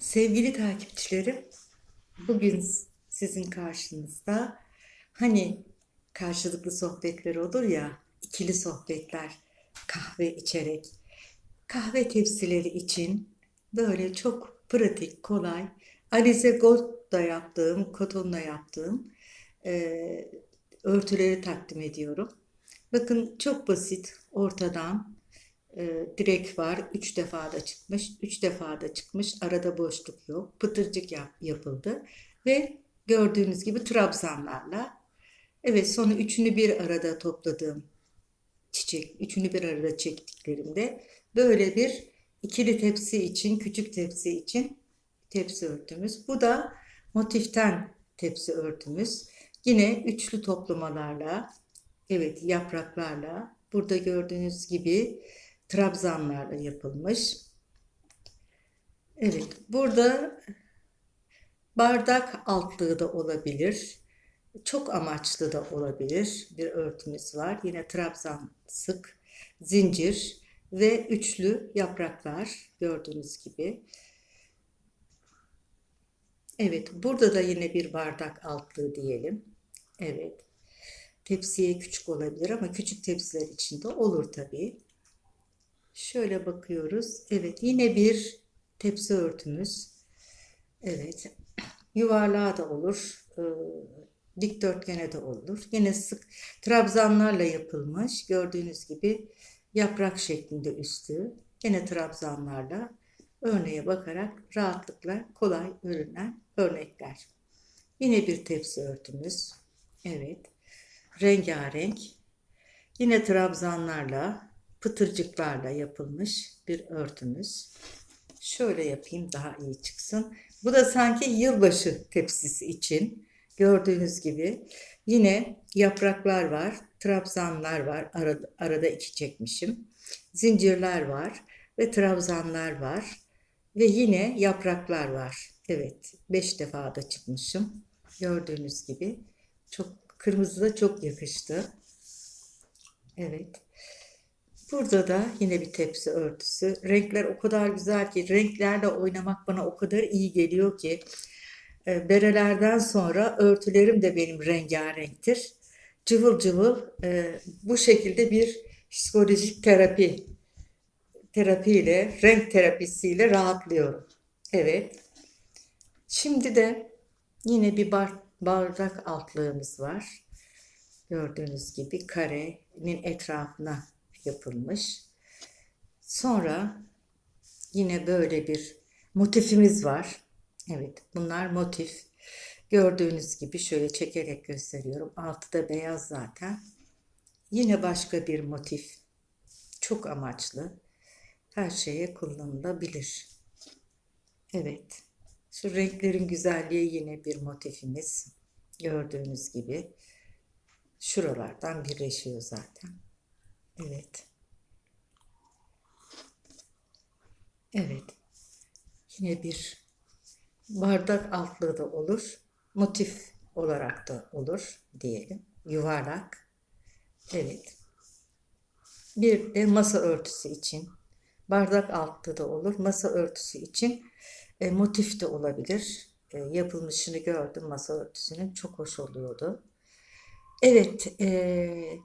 Sevgili takipçilerim, bugün sizin karşınızda hani karşılıklı sohbetler olur ya, ikili sohbetler, kahve içerek, kahve tepsileri için böyle çok pratik, kolay, Alize Gold'da yaptığım, kotonla yaptığım e, örtüleri takdim ediyorum. Bakın çok basit, ortadan e, direk var. Üç defa da çıkmış. Üç defa da çıkmış. Arada boşluk yok. Pıtırcık yap, yapıldı. Ve gördüğünüz gibi trabzanlarla. Evet sonra üçünü bir arada topladığım çiçek. Üçünü bir arada çektiklerimde böyle bir ikili tepsi için, küçük tepsi için tepsi örtümüz. Bu da motiften tepsi örtümüz. Yine üçlü toplamalarla, evet yapraklarla, burada gördüğünüz gibi trabzanlarla yapılmış. Evet, burada bardak altlığı da olabilir. Çok amaçlı da olabilir bir örtümüz var. Yine trabzan sık, zincir ve üçlü yapraklar gördüğünüz gibi. Evet, burada da yine bir bardak altlığı diyelim. Evet. Tepsiye küçük olabilir ama küçük tepsiler içinde olur tabii. Şöyle bakıyoruz. Evet, yine bir tepsi örtümüz. Evet. Yuvarlağı da olur. Ee, dikdörtgene de olur. Yine sık trabzanlarla yapılmış. Gördüğünüz gibi yaprak şeklinde üstü. Yine trabzanlarla örneğe bakarak rahatlıkla kolay örülen örnekler. Yine bir tepsi örtümüz. Evet. Rengarenk. Yine trabzanlarla, pıtırcıklarla yapılmış bir örtümüz. Şöyle yapayım daha iyi çıksın. Bu da sanki yılbaşı tepsisi için. Gördüğünüz gibi yine yapraklar var, trabzanlar var. Arada, arada iki çekmişim. Zincirler var ve trabzanlar var. Ve yine yapraklar var. Evet, beş defa da çıkmışım. Gördüğünüz gibi çok kırmızı da çok yakıştı. Evet. Burada da yine bir tepsi örtüsü. Renkler o kadar güzel ki renklerle oynamak bana o kadar iyi geliyor ki e, berelerden sonra örtülerim de benim rengarenktir. Cıvıl cıvıl e, bu şekilde bir psikolojik terapi terapiyle, renk terapisiyle rahatlıyorum. Evet. Şimdi de yine bir bar, bardak altlığımız var. Gördüğünüz gibi karenin etrafına yapılmış. Sonra yine böyle bir motifimiz var. Evet, bunlar motif. Gördüğünüz gibi şöyle çekerek gösteriyorum. Altı da beyaz zaten. Yine başka bir motif. Çok amaçlı. Her şeye kullanılabilir. Evet. Şu renklerin güzelliği yine bir motifimiz. Gördüğünüz gibi. Şuralardan birleşiyor zaten. Evet. Evet. Yine bir bardak altlığı da olur. Motif olarak da olur diyelim. Yuvarlak. Evet. Bir de masa örtüsü için. Bardak altlığı da olur. Masa örtüsü için e, motif de olabilir. E, yapılmışını gördüm masa örtüsünün. Çok hoş oluyordu. Evet. E,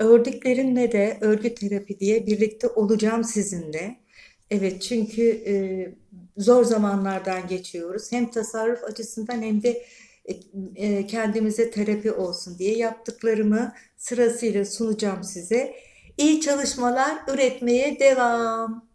ördüklerinle de örgü terapi diye birlikte olacağım sizinle. Evet çünkü e, zor zamanlardan geçiyoruz. Hem tasarruf açısından hem de e, e, kendimize terapi olsun diye yaptıklarımı sırasıyla sunacağım size. İyi çalışmalar, üretmeye devam.